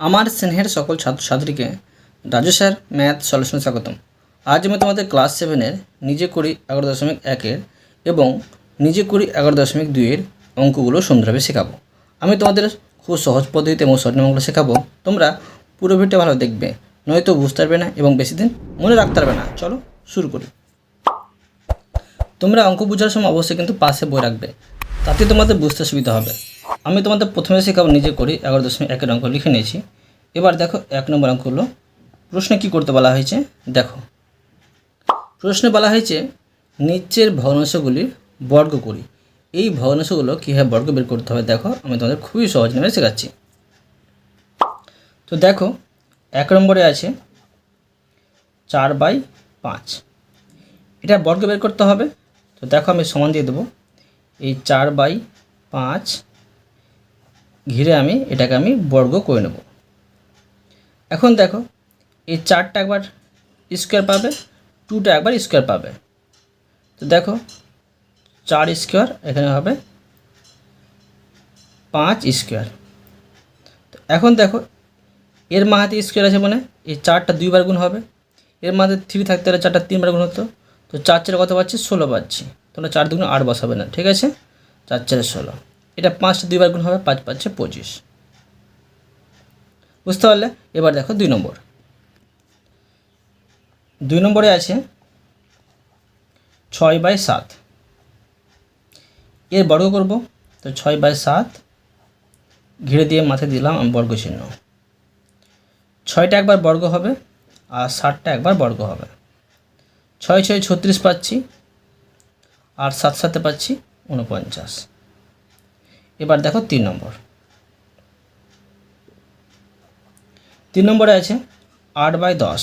আমার স্নেহের সকল ছাত্রছাত্রীকে রাজু স্যার, ম্যাথ সলিউশনে স্বাগতম। আজ আমি তোমাদের ক্লাস সেভেনের নিজে করি এগারো দশমিক একের এবং নিজে করি এগারো দশমিক দুইয়ের অঙ্কগুলো সুন্দরভাবে শেখাবো। আমি তোমাদের খুব সহজ পদ্ধতিতে এবং স্বর্ণমঙ্গল শেখাবো। তোমরা পুরো ভিডিওটা ভালো দেখবে, নয়তো বুঝতে পারবে না এবং বেশি দিন মনে রাখতে পারবে না। চলো শুরু করি। তোমরা অঙ্ক বোঝার সময় অবশ্যই কিন্তু পাশে বই রাখবে। তাতে তোমাদের বুঝতে সুবিধা হবে। আমি তোমাদের প্রথমে শেখাবো নিজে করি, এগারো দশমিক একের অঙ্ক লিখে নিয়েছি। এবার দেখো, এক নম্বর অঙ্ক হলো প্রশ্নে কী করতে বলা হয়েছে? দেখো। প্রশ্নে বলা হয়েছে, নিচের ভগ্নাংশগুলির বর্গ করি। এই ভগ্নাংশগুলো কীভাবে বর্গ বের করতে হবে দেখো, আমি তোমাদের খুবই সহজ নামে শেখাচ্ছি। তো দেখো, এক নম্বরে আছে চার বাই পাঁচ। এটা বর্গ বের করতে হবে। তো দেখো, আমি সমান দিয়ে দেবো। এই চার বাই পাঁচ ঘিরে আমি এটাকে আমি বর্গ করে নেব। এখন দেখো, এই চারটা একবার স্কোয়ার পাবে, টুটা একবার স্কোয়ার পাবে। তো দেখো, চার স্কোয়ার এখানে হবে পাঁচ স্কোয়ার। তো এখন দেখো, এর মাহাতে স্কোয়ার আছে মানে এই চারটা দুইবার গুণ হবে, এর মাঝে থ্রি থাকতে হলে চারটা তিনবার গুণ হতো, তো চার চারে কত পাচ্ছি? ষোলো পাচ্ছি। তোমরা চার দুগুণ আট বসাবে না, ঠিক আছে? চার চারে ষোলো। এটা পাঁচটা দুইবার গুণ হবে পাঁচ পাচ্ছে পঁচিশ। বুঝতে পারলে? এবার দেখো দুই নম্বর। দুই নম্বরে আছে ছয় বাই সাত। এর বর্গ করব, তো ছয় বাই সাত ঘিরে দিয়ে মাথায় দিলাম আমি বর্গ চিহ্ন ছয়টা একবার বর্গ হবে আর ষাটটা একবার বর্গ হবে। ছয় ছয় ছত্রিশ পাচ্ছি আর সাত সাথে পাচ্ছি উনপঞ্চাশ এবার দেখো তিন নম্বর। তিন নম্বরে আছে আট বাই দশ।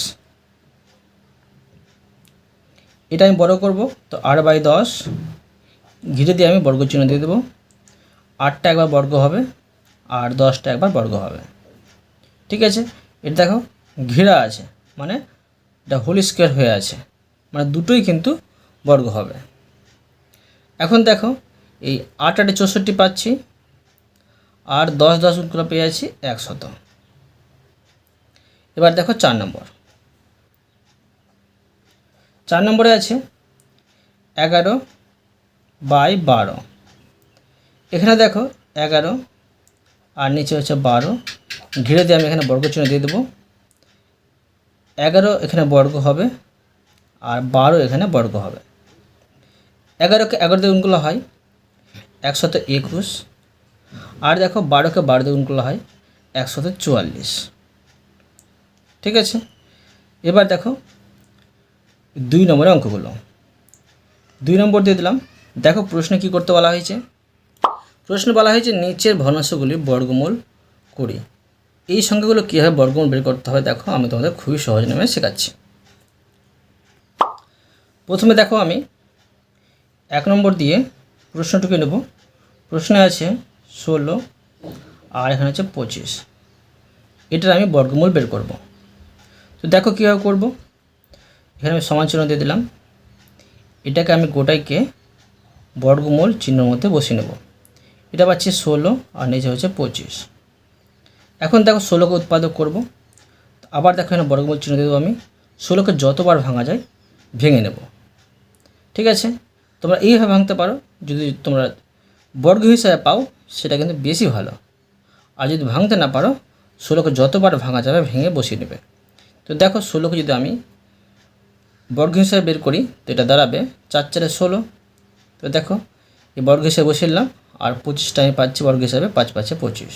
এটা আমি বড় করব, তো আট বাই দশ, ঘিরে দিয়ে আমি বর্গ চিহ্ন দিয়ে দেবো। আটটা একবার বর্গ হবে, আর দশটা একবার বর্গ হবে। ঠিক আছে? এটা দেখো, ঘেরা আছে মানে এটা হোল স্কোয়ার হয়ে আছে মানে দুটোই কিন্তু বর্গ হবে। এখন দেখো, এই আট আটে চৌষট্টি পাচ্ছি, আর দশ দশ গুণগুলো পেয়ে যাচ্ছি একশত এবার দেখো চার নম্বর। চার নম্বরে আছে এগারো বাই বারো। এখানে দেখো এগারো, আর নিচে হচ্ছে বারো। ঘিরে দিয়ে আমি এখানে বর্গ চিহ্ন দিয়ে দেবো। এগারো এখানে বর্গ হবে, আর বারো এখানে বর্গ হবে। এগারোকে এগারো দিয়ে গুণগুলো হয় একশত একুশ। আর দেখো বারোকে বারো দিয়ে গুণগুলো হয় একশত চুয়াল্লিশ। ঠিক আছে? এবার দেখো দুই নম্বরের অঙ্কগুলো। দুই নম্বর দিয়ে দিলাম। দেখো প্রশ্নে কি করতে বলা হয়েছে? প্রশ্নে বলা হয়েছে নিচের ভগ্নাংশগুলি বর্গমূল করি এই সংখ্যাগুলো কীভাবে বর্গমূল বের করতে হবে দেখো, আমি তোমাদের খুবই সহজ নামে শেখাচ্ছি। প্রথমে দেখো আমি এক নম্বর দিয়ে প্রশ্নটুকু নেব। প্রশ্নে আছে ষোলো, আর এখানে আছে পঁচিশ। এটার আমি বর্গমূল বের করব। তো দেখো কীভাবে করব। এখানে আমি সমান চিহ্ন দিয়ে দিলাম। এটাকে আমি গোটাইকে বর্গমূল চিহ্নের মধ্যে বসিয়ে নেব। এটা পাচ্ছি ষোলো, আর নিচে হচ্ছে পঁচিশ। এখন দেখো ষোলোকে উৎপাদক করব। আবার দেখো এখানে বর্গমূল চিহ্ন দেবো আমি। ষোলোকে যতবার ভাঙা যায়, ভেঙে নেব। ঠিক আছে? তোমরা এইভাবে ভাঙতে পারো, যদি তোমরা বর্গ হিসাবে পাও, সেটা কিন্তু বেশি ভালো। আর যদি ভাঙতে না পারো, ষোলোকে যতবার ভাঙা যাবে, ভেঙে বসিয়ে নেবে। তো দেখো, ষোলোকে যদি আমি বর্গ হিসাবে বের করি, তো এটা দাঁড়াবে চার চারে ষোলো। তো দেখো, এই বর্গ হিসাবে বসিলাম আর পঁচিশটা আমি পাচ্ছি বর্গ হিসাবে, পাঁচ পাঁচে পঁচিশ।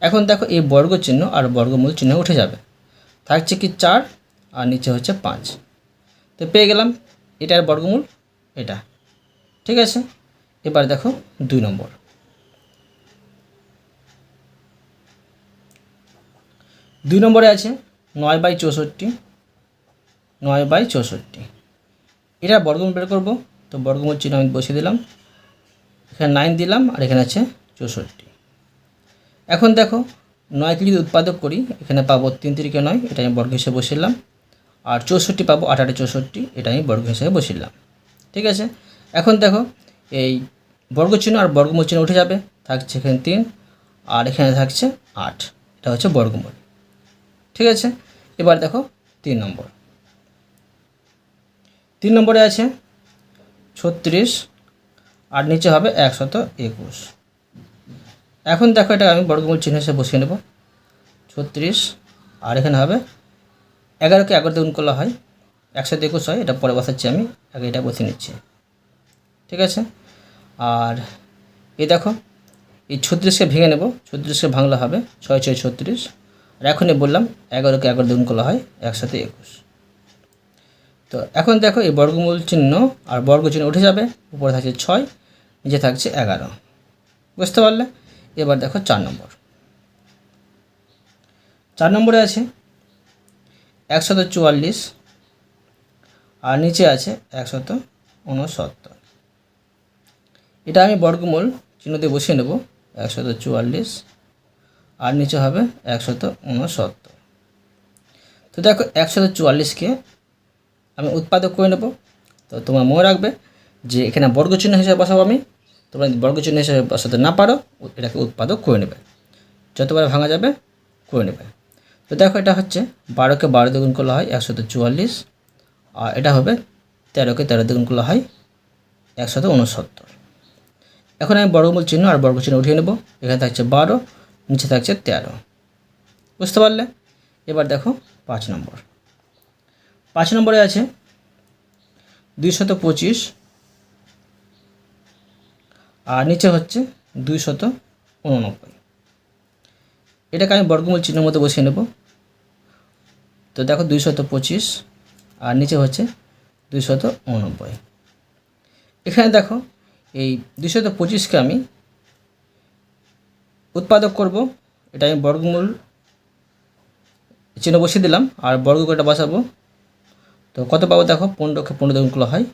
এখন দেখো, এই বর্গ চিহ্ন আর বর্গমূল চিহ্ন উঠে যাবে। থাকছে কি চার, আর নিচে হচ্ছে পাঁচ। তো পেয়ে গেলাম এটার বর্গমূল। এটা। ঠিক আছে? এবার দেখো দুই নম্বর। দুই নম্বরে আছে নয় বাই চৌষট্টি, নয় বাই চৌষট্টি। এটা বর্গমূল বের করব, তো বর্গমূল চিহ্ন আমি বসিয়ে দিলাম। এখানে নাইন দিলাম আর এখানে আছে চৌষট্টি। এখন দেখো নয়কে যদি উৎপাদক করি, এখানে পাবো তিন তিরিকে নয়, এটা আমি বর্গ হিসেবে বসিলাম আর চৌষট্টি পাবো আট আটে চৌষট্টি, এটা আমি বর্গ হিসেবে বসিলাম ঠিক আছে? এখন দেখো, এই বর্গ চিহ্ন আর বর্গমূল চিহ্ন উঠে যাবে, থাকছে এখানে তিন, আর এখানে থাকছে আট। এটা হচ্ছে বর্গমূল। ঠিক আছে? এবার দেখো, তিন নম্বর। তিন নম্বরে আছে ছত্রিশ, আর নিচে হবে একশত একুশ। এখন দেখো এটা আমি বর্গমূল চিহ্ন হিসেবে বসিয়ে নেব। ছত্রিশ, আর এখানে হবে এগারোকে এগারো গুণ করলে হয় একশো একুশ হয়, এটা পরে বসাচ্ছি আমি আগে এটা বসিয়ে নিচ্ছি। ঠিক আছে? আর এই দেখো, এই ছত্রিশকে ভেঙে নেব, ছত্রিশকে ভাঙলে হবে ছয় ছয় ছত্রিশ। আর এখনই বললাম, এগারোকে এগারো গুণ করলে হয় একসাথে একুশ। তো এখন দেখো, এই বর্গমূল চিহ্ন আর বর্গ চিহ্ন উঠে যাবে, উপরে থাকছে ছয়, নিচে থাকছে এগারো। বুঝতে পারলে? এবার দেখো চার নম্বর। চার নম্বরে আছে একশত চুয়াল্লিশ আর নিচে আছে একশত উনসত্তর। এটা আমি বর্গমূল চিহ্ন দিয়ে বসিয়ে নেব, একশত চুয়াল্লিশ, আর নিচে হবে একশত উনসত্তর। তো দেখো, একশত চুয়াল্লিশকে আমি উৎপাদক করে নেব। তো তোমরা মনে রাখবে যে এখানে বর্গ চিহ্ন হিসেবে বসাবো আমি। তোমরা যদি বর্গ চিহ্ন হিসেবে বসাতে না পারো, এটাকে উৎপাদক করে নেবে। যতবার ভাঙা যাবে, করে নেবে। তো দেখো, এটা হচ্ছে বারোকে বারো দ্বিগুণ করলে হয় একশত চুয়াল্লিশ এটা হবে তেরোকে তেরো দ্বিগুণ করলে হয় একশত উনসত্তর। এখন আমি বর্গমূল চিহ্ন আর বর্গ চিহ্ন উঠিয়ে নেব। এখানে থাকছে বারো, নিচে থাকছে তেরো। বুঝতে পারলে? এবার দেখো পাঁচ নম্বর। পাঁচ নম্বরে আছে দুইশত পঁচিশ আর নিচে হচ্ছে দুইশত উননব্বই। এটাকে আমি বর্গমূল চিহ্নের মধ্যে বসিয়ে নেব। তো দেখো দুইশত পঁচিশ আর নিচে হচ্ছে দুইশত উননব্বই। এখানে দেখো, এই দুইশত পঁচিশকে আমি উৎপাদক করব। এটা আমি বর্গমূল চিহ্ন বসিয়ে দিলাম, আর বর্গ করে বসাবো। তো কত পাবো দেখো, পনেরোকে পনেরো দুগুণগুলো হয়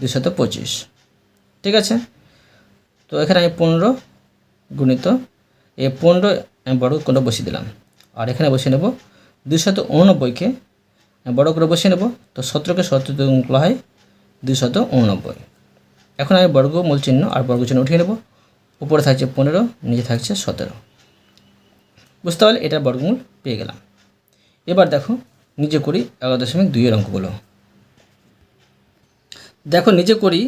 দুশত পঁচিশ। ঠিক আছে? তো এখানে আমি পনেরো গুণিত, এই পনেরো আমি বড় করে বসিয়ে দিলাম। আর এখানে বসিয়ে নেব দুশত উননব্বইকে বড় করে বসিয়ে নেব। তো সতেরোকে সতেরো দুগুণগুলো হয় দুশত উননব্বই। এখন আমি বর্গ মূল চিহ্ন আর বর্গ চিহ্ন উঠিয়ে নেব। উপরে থাকছে পনেরো, নিচে থাকছে সতেরো। বুঝতে পারলে এটার বর্গমূল পেয়ে গেলাম। এবার দেখো, নিজে করি এগারো দশমিক দুইয়ের অঙ্কগুলো। দেখো, নিজে করি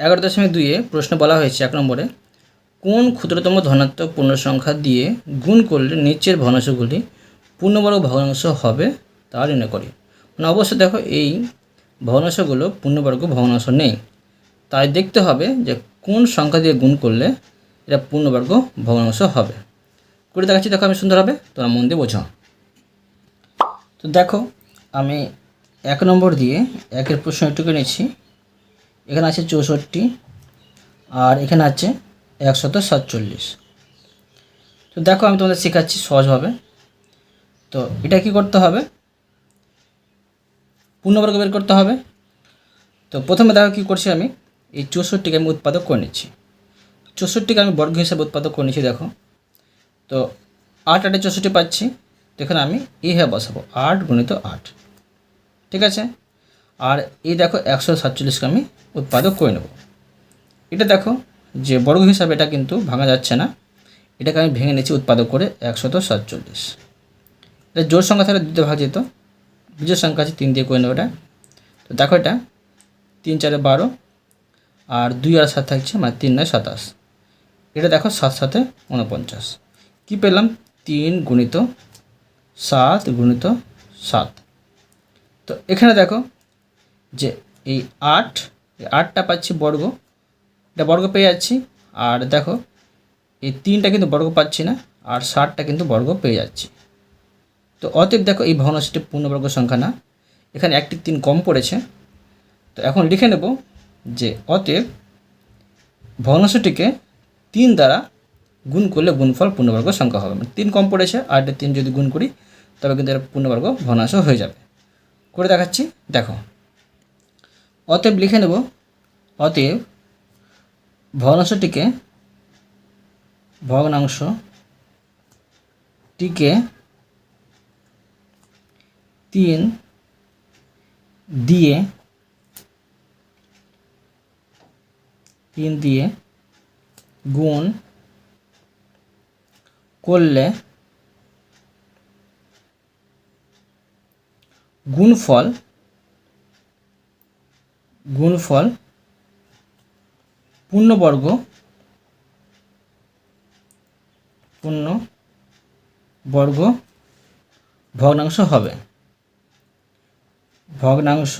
এগারো দশমিক দুইয়ে প্রশ্ন বলা হয়েছে এক নম্বরে, কোন ক্ষুদ্রতম ধনাত্মক পূর্ণ সংখ্যা দিয়ে গুণ করলে নিচের ভগ্নাংশগুলি পূর্ণবর্গ ভগ্নাংশ হবে? তা নির্ণয় করি। মানে অবশ্যই দেখো এই ভগ্নাংশগুলো পূর্ণবর্গ ভগ্নাংশ নেই। তাই দেখতে হবে যে কোন সংখ্যা দিয়ে গুণ করলে এটা পূর্ণবর্গ ভগ্নাংশ হবে। করে দেখাচ্ছি দেখো আমি সুন্দর হবে তোমরা মন দিয়ে বোঝো। তো দেখো, আমি এক নম্বর দিয়ে একের প্রশ্ন একটুকে নিচ্ছি। এখানে আছে চৌষট্টি আর এখানে আছে একশত সাতচল্লিশ। তো দেখো আমি তোমাদের শেখাচ্ছি সহজভাবে। তো এটা কি করতে হবে? পূর্ণবর্গ বের করতে হবে। তো প্রথমে দেখো কী করছি আমি? এই চৌষট্টিকে আমি উৎপাদক করে নিচ্ছি। চৌষট্টিকে আমি বর্গ হিসাবে উৎপাদক করে নিচ্ছি, দেখো। তো আট আটে চৌষট্টি পাচ্ছি। দেখুন আমি এইভাবে বসাবো। আট গুণিত আট। ঠিক আছে? আর এই দেখো একশো সাতচল্লিশকে আমি উৎপাদক করে নেব। এটা দেখো যে বর্গ হিসাবে এটা কিন্তু ভাঙা যাচ্ছে না। এটাকে আমি ভেঙে নিচ্ছি উৎপাদক করে একশত সাতচল্লিশ। এটা জোর সংখ্যা থাকলে দ্বিতীয় ভাগ যেত। বিজয় সংখ্যা আছে তিন দিয়ে করে নেব এটা। তো দেখো এটা, তিন, চারে বারো, আর দুই আর সাত থাকছে মানে তিন নয়, সাতাশ। এটা দেখো সাত সাথে উনপঞ্চাশ। কী পেলাম? তিন গুণিত সাত গুণিত সাত। তো এখানে দেখো যে এই আট, এই আটটা পাচ্ছি বর্গ। এটা বর্গ পেয়ে যাচ্ছি, আর দেখো এই তিনটা কিন্তু বর্গ পাচ্ছি না, আর ষাটটা কিন্তু বর্গ পেয়ে যাচ্ছি। তো অতএব দেখো এই ভগ্নাংশটি পূর্ণবর্গ সংখ্যা না। এখানে একটি তিন কম পড়েছে। তো এখন লিখে নেব যে অতএব ভগ্নাংশটিকে তিন দ্বারা গুণ করলে গুণফল পূর্ণবর্গ সংখ্যা হবে। মানে তিন কম পড়েছে, আর তিন যদি গুণ করি, তবে কিন্তু এটা পূর্ণবর্গ ভগ্নাংশ হয়ে যাবে। করে দেখাচ্ছি, দেখো। অতএব লিখে নেব, অতএব ভগ্নাংশটিকে ভগ্নাংশটিকে তিন দিয়ে তিন দিয়ে গুণ করলে গুণফল গুণফল পূর্ণবর্গ পূর্ণ বর্গ ভগ্নাংশ হবে। ভগ্নাংশ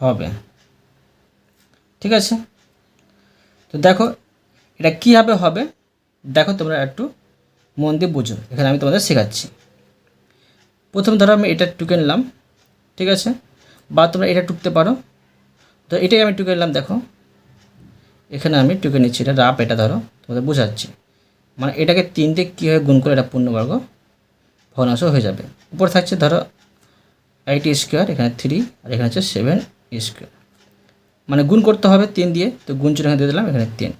হবে। ঠিক আছে? তো দেখো, এটা কীভাবে হবে? দেখো তোমরা একটু মন দিয়ে বুঝো। এখানে আমি তোমাদের শেখাচ্ছি। প্রথম ধরো আমি এটা টুকে নিলাম। ঠিক আছে? বা তোমরা এটা টুকতে পারো। তো এটাই আমি টুকে নিলাম, দেখো। এখানে আমি টুকে নিচ্ছি, এটা রাপ এটা ধরো। তোমাদের বোঝাচ্ছি। মানে এটাকে তিন দিয়ে কীভাবে গুণ করে, এটা পূর্ণবর্গ ভগ্নাংশ হয়ে যাবে। উপর থাকছে ধরো এইট স্কোয়ার এখানে থ্রি আর এখানে হচ্ছে সেভেন স্কোয়ার মানে গুণ করতে হবে তিন দিয়ে, তো গুণ চিহ্ন এখানে দিয়ে দিলাম, এখানে তিন।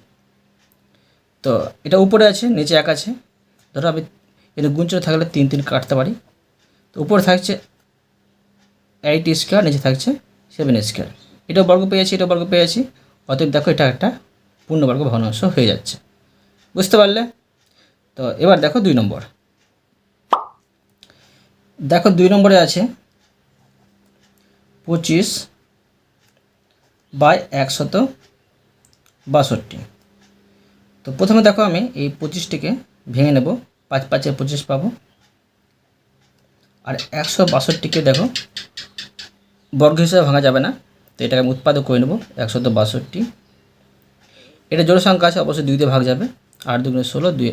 তো এটা উপরে আছে, নিচে এক আছে। ধরো আমি এটা গুণ চিহ্ন থাকলে তিন তিন কাটতে পারি। তো উপরে থাকছে এইট স্কোয়ার নিচে থাকছে সেভেন স্কোয়ার এটাও বর্গ পেয়েছি এটাও বর্গ পেয়েছি অতএব দেখো এটা একটা পূর্ণবর্গ ভগ্নাংশ হয়ে যাচ্ছে। বুঝতে পারলে? তো এবার দেখো দুই নম্বর। দেখো দুই নম্বরে আছে পঁচিশ বাই একশত বাষট্টি। তো প্রথমে দেখো আমি এই পঁচিশটিকে ভেঙে নেব, পাঁচ পাঁচে পঁচিশ পাবো। আর একশো বাষট্টিকে দেখো, বর্গ হিসেবে ভাঙা যাবে না, তো এটাকে আমি উৎপাদক করে নেব, একশত বাষট্টি। এটা জোড় সংখ্যা আছে, অবশ্যই দুই দিয়ে ভাগ যাবে, আট দুগুণে ষোলো, দুই,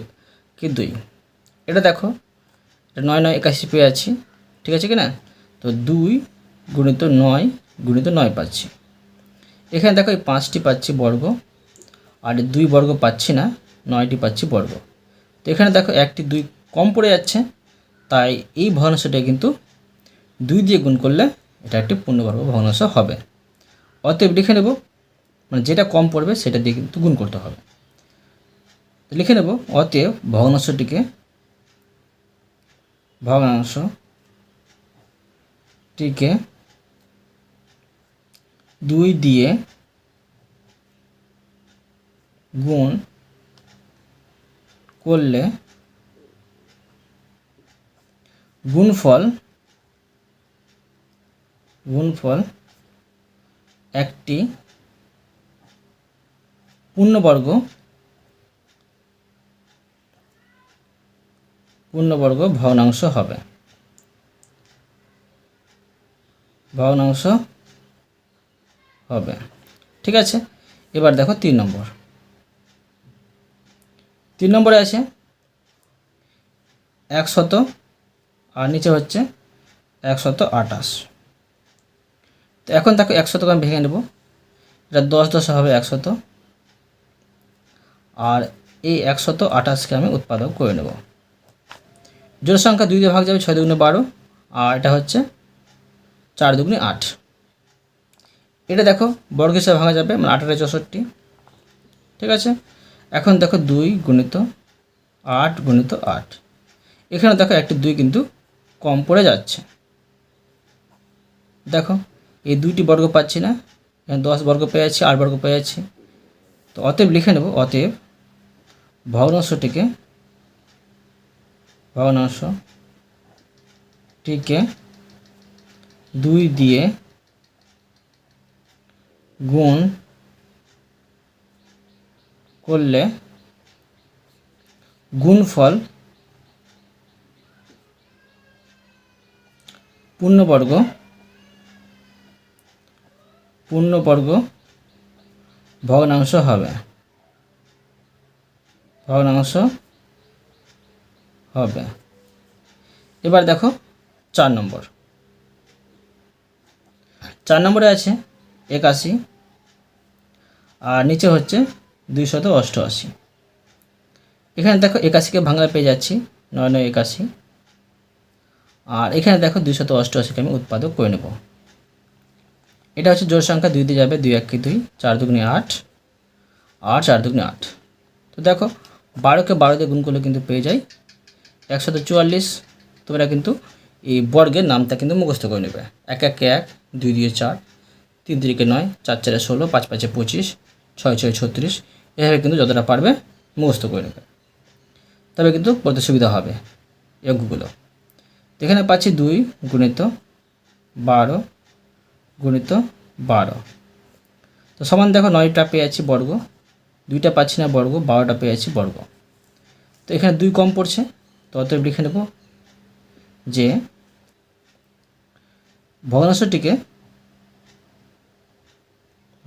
কি দুই? এটা দেখো নয় নয় একাশি পেয়ে আছি। ঠিক আছে কি না তো দুই গুণিত নয় গুণিত নয় পাচ্ছি। এখানে দেখো এই পাঁচটি পাচ্ছি বর্গ, আর দুই বর্গ পাচ্ছি না, নয়টি পাচ্ছি বর্গ। তো এখানে দেখো একটি দুই কম পড়ে যাচ্ছে, তাই এই ভগ্নাংশটা কিন্তু দুই দিয়ে গুণ করলে এটা একটি পূর্ণবর্গ ভগ্নাংশ হবে। অতএব লিখে নেব মানে যেটা কম পড়বে সেটা দিয়ে কিন্তু গুণ করতে হবে। লিখে নেব, অতএব ভগ্নাংশটিকে ভগ্নাংশটিকে দুই দিয়ে গুণ করলে গুণফল গুণফল একটি পূর্ণবর্গ পূর্ণবর্গ ভগ্নাংশ হবে। ভগ্নাংশ হবে। ঠিক আছে? এবার দেখো তিন নম্বর। তিন নম্বরে আছে একশত, আর নিচে হচ্ছে একশত আঠাশ। তো এখন দেখো একশতকে আমি ভেঙে নেব। এটা দশ দশ হবে একশত। আর এই একশত আঠাশকে আমি উৎপাদক করে নেব। জোর সংখ্যা দুই দিয়ে ভাগ যাবে ছয় দুগুণে বারো, আর এটা হচ্ছে চার দুগুণে আট। এটা দেখো বর্গ হিসাবে ভাঙা যাবে মানে আঠারো চৌষট্টি। ঠিক আছে? এখন দেখো দুই গুণিত আট গুণিত আট। এখানে দেখো একটি দুই কিন্তু কম পড়ে যাচ্ছে। দেখো, এই দুইটি বর্গ পাচ্ছি না, এখানে দশ বর্গ পেয়েছি আট বর্গ পেয়েছি তো অতএব লিখে নেব, অতএব ভগ্নাংশটিকে ভগ্নাংশটিকে দুই দিয়ে গুণ করলে গুণফল পূর্ণবর্গ পূর্ণবর্গ ভগ্নাংশ হবে। ভগ্নাংশ হবে। এবার দেখো চার নম্বর। চার নম্বরে আছে একাশি, আর নিচে হচ্ছে দুইশত অষ্টআশি। এখানে দেখো একাশিকে ভাঙা পেয়ে যাচ্ছি, নয় নয় একাশি। আর এখানে দেখো দুইশত অষ্টআশিকে আমি উৎপাদক করে নেব। এটা হচ্ছে জোর সংখ্যা, দুই দিয়ে যাবে দুই এক দুই, চার দুগুণে আট আট চার দুগুণে আট। তো দেখো বারোকে বারো দিয়ে গুণ করলে কিন্তু পেয়ে যাই একশত চুয়াল্লিশ, তোমরা কিন্তু এই বর্গের নামটা কিন্তু মুখস্থ করে নেবে। এক একে এক, দুই দুই চার, তিন তিরিকে নয়, চার চারে ষোলো, পাঁচ পাঁচে পঁচিশ, ছয় ছয় ছত্রিশ, এভাবে কিন্তু যতটা পারবে মুখস্থ করে নেবে। তবে কিন্তু পড়তে সুবিধা হবে অঙ্কগুলো এখানে পাচ্ছি দুই গুণিত বারো গুণিত বারো। তো সমান দেখো নয়টা পেয়ে যাচ্ছি বর্গ, দুইটা পাচ্ছি না বর্গ, বারোটা পেয়ে যাচ্ছি বর্গ। তো এখানে দুই কম পড়ছে তো অতএব লিখে নেব যে ভগ্নাংশটিকে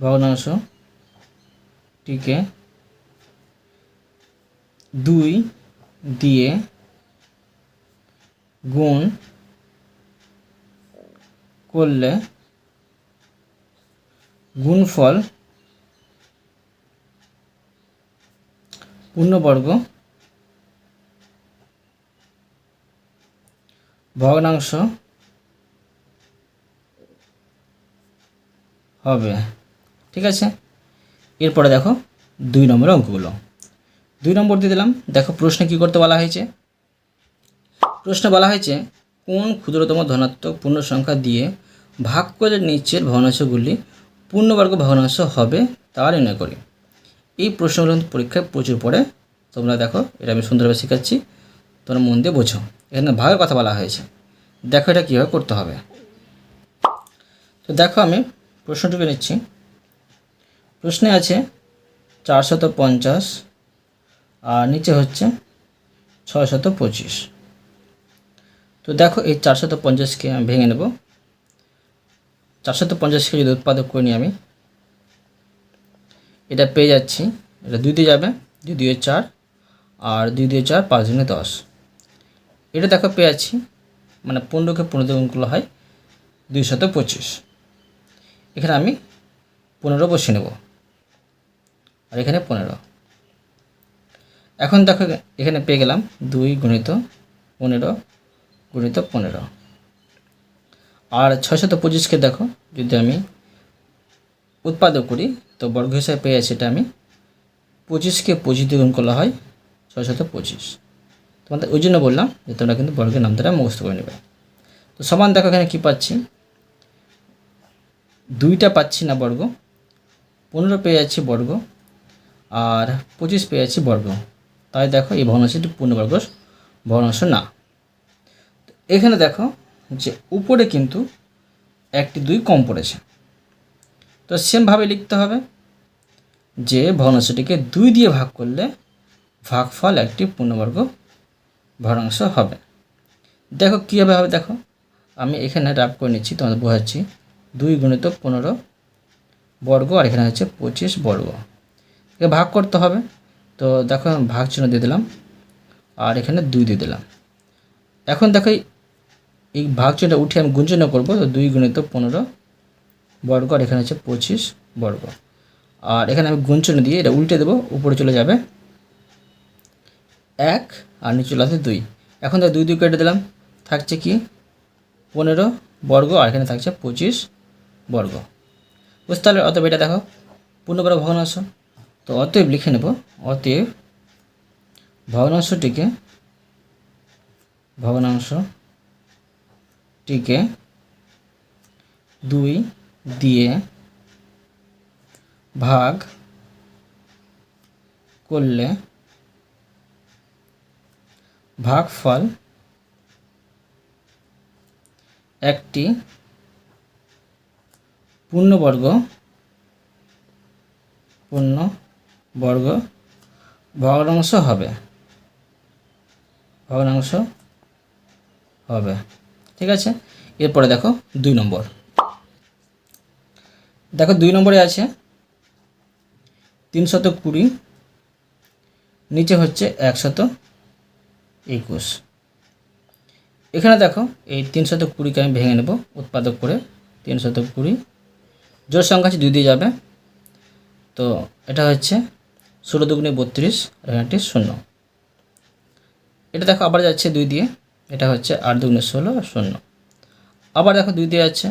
ভগ্নাংশটিকে দুই দিয়ে গুণ করলে গুণফল পূর্ণবর্গ ভগ্নাংশ হবে। ঠিক আছে? এরপরে দেখো দুই নম্বরের অঙ্কগুলো। দুই নম্বর দিয়ে দিলাম। দেখো প্রশ্নে কী করতে বলা হয়েছে? প্রশ্নে বলা হয়েছে, কোন ক্ষুদ্রতম ধনাত্মক পূর্ণ সংখ্যা দিয়ে ভাগ করে নিচের ভগ্নাংশগুলি পূর্ণবর্গ ভগ্নাংশ হবে তা নির্ণয় করি। এই প্রশ্নগুলো পরীক্ষায় প্রচুর পড়ে। তোমরা দেখো, এটা আমি সুন্দরভাবে শেখাচ্ছি। তোমরা মন দিয়ে বোঝো। এখানে ভাগের কথা বলা হয়েছে। দেখো এটা কীভাবে করতে হবে। তো দেখো আমি প্রশ্নটুকু নিচ্ছি। প্রশ্নে আছে চারশত পঞ্চাশ আর নিচে হচ্ছে ছয়শত পঁচিশ। তো দেখো এই চারশত পঞ্চাশকে আমি ভেঙে নেব। চারশত পঞ্চাশকে যদি উৎপাদক করে নিই আমি, এটা পেয়ে যাচ্ছি, এটা দুই দিয়ে যাবে, দুই দুয়ে চার, আর দুই দুয়ে চার পাঁচ দিনে দশ। এটা দেখো পেয়ে যাচ্ছি মানে পনেরোকে পনেরো গুণগুলো হয় দুইশত পঁচিশ। এখানে আমি পনেরো বসে নেব, আর এখানে পনেরো। এখন দেখো এখানে পেয়ে গেলাম দুই গুণিত পনেরো গুণিত পনেরো। আর ছয়শত পঁচিশকে দেখো, যদি আমি উৎপাদক করি, তো বর্গ হিসাবে পেয়ে এটা আমি পঁচিশকে পঁচিশ দিয়ে গুণ করলে হয় ছয়শত পঁচিশ। তোমাদের ওই জন্য বললাম যে তোমরা কিন্তু বর্গের নাম দ্বারা মুখস্থ করে নেবে। তো সমান দেখো এখানে কী পাচ্ছি? দুইটা পাচ্ছি না বর্গ, পনেরো পেয়ে যাচ্ছি বর্গ, আর পঁচিশ পেয়ে যাচ্ছি বর্গ। তাই দেখো এই ভগ্নাংশটি পূর্ণবর্গ ভগ্নাংশ না। এখানে দেখো যে উপরে কিন্তু একটি দুই কম পড়েছে। তো সেমভাবে লিখতে হবে যে ভগ্নাংশটিকে দুই দিয়ে ভাগ করলে ভাগফল একটি পূর্ণবর্গ ভগ্নাংশ হবে। দেখো কীভাবে হবে দেখো। আমি এখানে রাপ করে নিচ্ছি, তোমাদের বোঝাচ্ছি। দুই গুণিত পনেরো বর্গ, আর এখানে হচ্ছে পঁচিশ বর্গ। একে ভাগ করতে হবে। তো দেখো ভাগ চিহ্ন দিয়ে দিলাম, আর এখানে দুই দিয়ে দিলাম। এখন দেখো এই- এই ভাগ চিহ্নটা উঠে আমি গুঞ্জন করব। তো দুই গুণিত পনেরো বর্গ, আর এখানে হচ্ছে পঁচিশ বর্গ। আর এখানে আমি গুঞ্জন দিয়ে এটা উল্টে দেবো, উপরে চলে যাবে। এক আর নিচে চলে আসে দুই। এখন তো দুই দুই কেটে দিলাম। থাকছে কি? পনেরো বর্গ, আর এখানে থাকছে পঁচিশ বর্গ। বুঝতে পারলে অতএব এটা দেখো পূর্ণবর্গ ভগ্নাংশ। তো অতএব লিখে নেব, অতএব ভগ্নাংশটিকে ভগ্নাংশটিকে দুই দিয়ে ভাগ করলে ভাগফল একটি পূর্ণবর্গ পূর্ণবর্গ ভগ্নাংশ হবে। ভগ্নাংশ হবে। ঠিক আছে? এরপরে দেখো দুই নম্বর। দেখো দুই নম্বরে আছে তিনশত কুড়ি, নিচে হচ্ছে একশত একুশ। এখানে দেখো, এই তিনশত কুড়িকে আমি ভেঙে নেব, উৎপাদক করে তিনশত কুড়ি। জোর সংখ্যা আছে দুই দিয়ে যাবে। তো এটা হচ্ছে ষোলো দুগুণে বত্রিশ, আর এখানটি শূন্য। এটা দেখো, আবার যাচ্ছে দুই দিয়ে। এটা হচ্ছে আট দুগুণে ষোলো শূন্য। আবার দেখো, দুই দিয়ে যাচ্ছে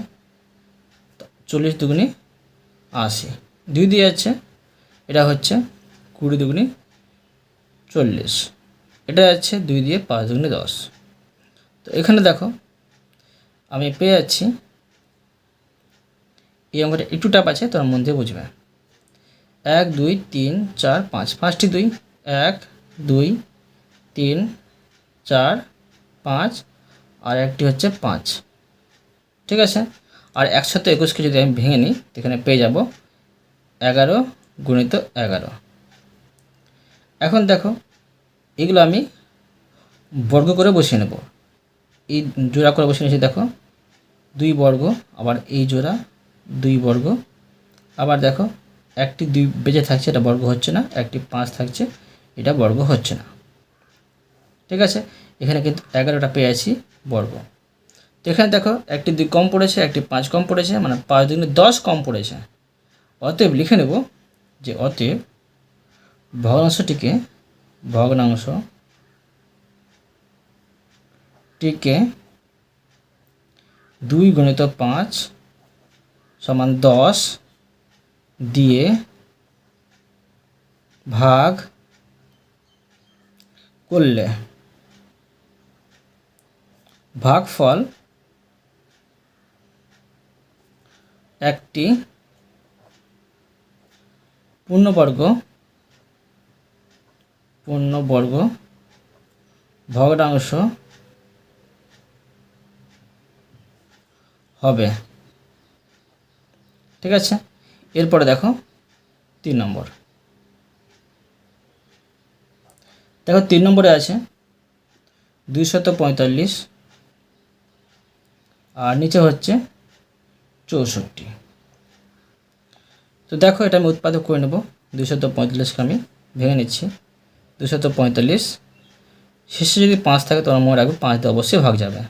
চল্লিশ দুগুণে আশি। দুই দিয়ে যাচ্ছে, এটা হচ্ছে কুড়ি দুগুণে চল্লিশ। এটা যাচ্ছে দুই দিয়ে পাঁচ দুগুণে দশ। তো এখানে দেখো, আমি পেয়ে যাচ্ছি, এই অঙ্কটা একটু টাপ আছে তোর মন দিয়ে বুঝবে। এক, দুই, তিন, চার, পাঁচ, পাঁচটি দুই। এক, দুই, তিন, চার, পাঁচ, আর একটি হচ্ছে পাঁচ। ঠিক আছে? আর একশত একুশকে যদি আমি ভেঙে নিই এখানে পেয়ে যাব এগারো গুণিত এগারো। এখন দেখো এগুলো আমি বর্গ করে বসিয়ে নেব। এই জোড়া করে বসিয়ে নিয়েছি, দেখো। দুই বর্গ, আবার এই জোড়া, দুই বর্গ। আবার দেখো, একটি দুই বেজে থাকছে, এটা বর্গ হচ্ছে না, একটি পাঁচ থাকছে, এটা বর্গ হচ্ছে না। ঠিক আছে? এখানে কিন্তু এগারোটা পেয়েছি বর্গ। তো এখানে দেখো, একটি দুই কম পড়েছে, একটি পাঁচ কম পড়েছে মানে পাঁচ দুগুণে দশ কম পড়েছে। অতএব লিখে নেব যে অতএব ভগ্নাংশটিকে ভগ্নাংশ টিকে দুই গুণিত পাঁচ সমান দশ দিয়ে ভাগ করলে ভাগফল একটি পূর্ণবর্গ পূর্ণবর্গ, ভগ্নাংশ হবে। ঠিক আছে? এরপরে দেখো, তিন নম্বর। দেখো, তিন নম্বরে আছে দুইশত পঁয়তাল্লিশ আর নিচে হচ্ছে চৌষট্টি। তো দেখো, এটা আমি উৎপাদক করে নেব। দুইশত পঁয়তাল্লিশকে আমি ভেঙে নিচ্ছি। দুশত পঁয়তাল্লিশ। শেষে যদি পাঁচ থাকে তোমার মনে রাখবে পাঁচ দিয়ে অবশ্যই ভাগ যাবে।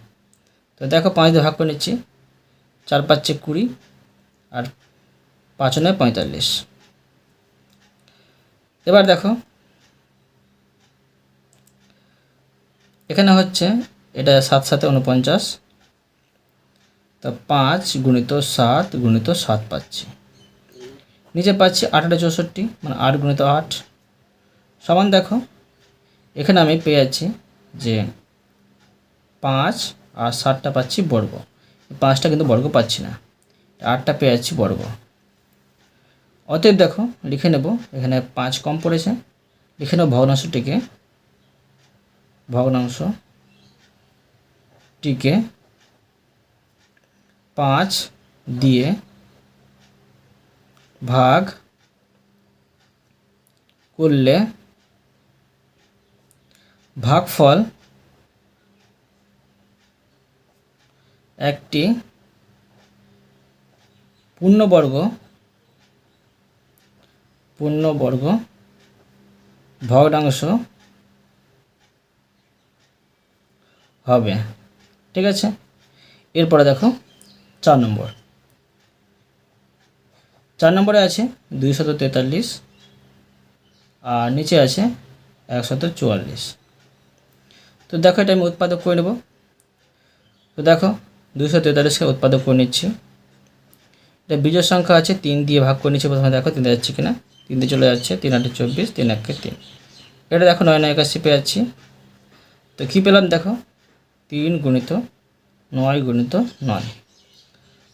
তো দেখো পাঁচ দিয়ে ভাগ করে নিচ্ছি। চার পাঁচে কুড়ি আর পাঁচ নয় পঁয়তাল্লিশ। এবার দেখো, এখানে হচ্ছে এটা সাত সাথে উনপঞ্চাশ। তা পাঁচ গুণিত সাত গুণিত সাত পাচ্ছি। নিচে পাচ্ছি আঠারো চৌষট্টি মানে আট গুণিত আট। সমান দেখো। এখানে আমি পেয়ে যাচ্ছি যে পাঁচ আর সাতটা পাচ্ছি বর্গ। পাঁচটা কিন্তু বর্গ পাচ্ছি না। আটটা পেয়ে যাচ্ছি বর্গ। অতএব দেখো, লিখে নেব, এখানে পাঁচ কম পড়েছে। লিখে নেব ভগ্নাংশটিকে। ভগ্নাংশটিকে পাঁচ দিয়ে ভাগ করলে ভাগফল একটি পূর্ণবর্গ পূর্ণবর্গ ভগ্নাংশ হবে। ঠিক আছে? এরপরে দেখো চার নম্বর। চার নম্বরে আছে দুইশত তেতাল্লিশ আর নিচে আছে একশত চুয়াল্লিশ। তো দেখো এটা আমি উৎপাদক করে নেব। তো দেখো দুশো তেতাল্লিশকে উৎপাদক করে নিচ্ছি। এটা বীজের সংখ্যা আছে, তিন দিয়ে ভাগ করে নিচ্ছি প্রথমে দেখো তিন যাচ্ছে কিনা? তিন দিয়ে চলে যাচ্ছে, তিন আটে চব্বিশ, তিন একে তিন। এটা দেখো নয় নয় একাশি পেয়ে যাচ্ছি। তো কী পেলাম দেখো? তিন গুণিত নয় গুণিত নয়।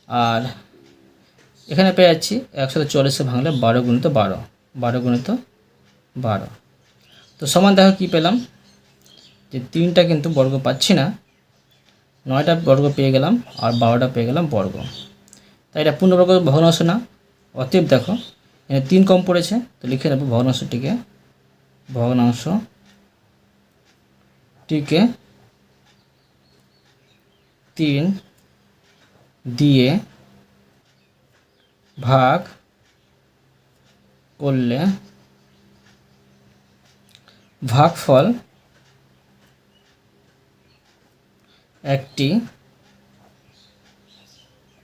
আর এখানে পেয়ে যাচ্ছি একশো চল্লিশে ভাঙলে বারো গুণিত বারো বারো গুণিত বারো। তো সমান দেখো কী পেলাম? যে তিনটা কিন্তু বর্গ পাচ্ছি না। নয়টা বর্গ পেয়ে গেলাম আর বারোটা পেয়ে গেলাম বর্গ। তাই এটা পূর্ণবর্গ ভগ্নাংশ না। অতএব দেখো, এখানে তিন কম পড়েছে, তো লিখে নেব ভগ্নাংশটিকে ভগ্নাংশটিকে তিন দিয়ে ভাগ করলে ভাগফল একটি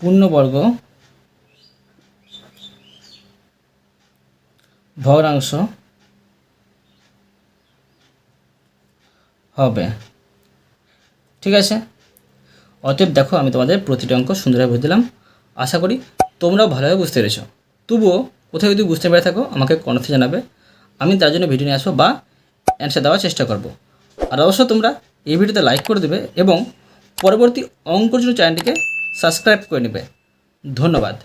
পূর্ণবর্গ ভগ্নাংশ হবে। ঠিক আছে? অতএব দেখো, আমি তোমাদের প্রতিটি অঙ্ক সুন্দরভাবে বুঝে দিলাম। আশা করি তোমরাও ভালোভাবে বুঝতে পেরেছ। তবুও কোথাও যদি বুঝতে পেরে থাকো, আমাকে কমেন্টে জানাবে। আমি তার জন্য ভিডিও নিয়ে আসব বা অ্যান্সার দেওয়ার চেষ্টা করব। আর অবশ্য তোমরা এই ভিডিওতে লাইক করে দেবে এবং পরবর্তী অঙ্কর জন্য চ্যানেলটিকে সাবস্ক্রাইব করে নেবে। ধন্যবাদ।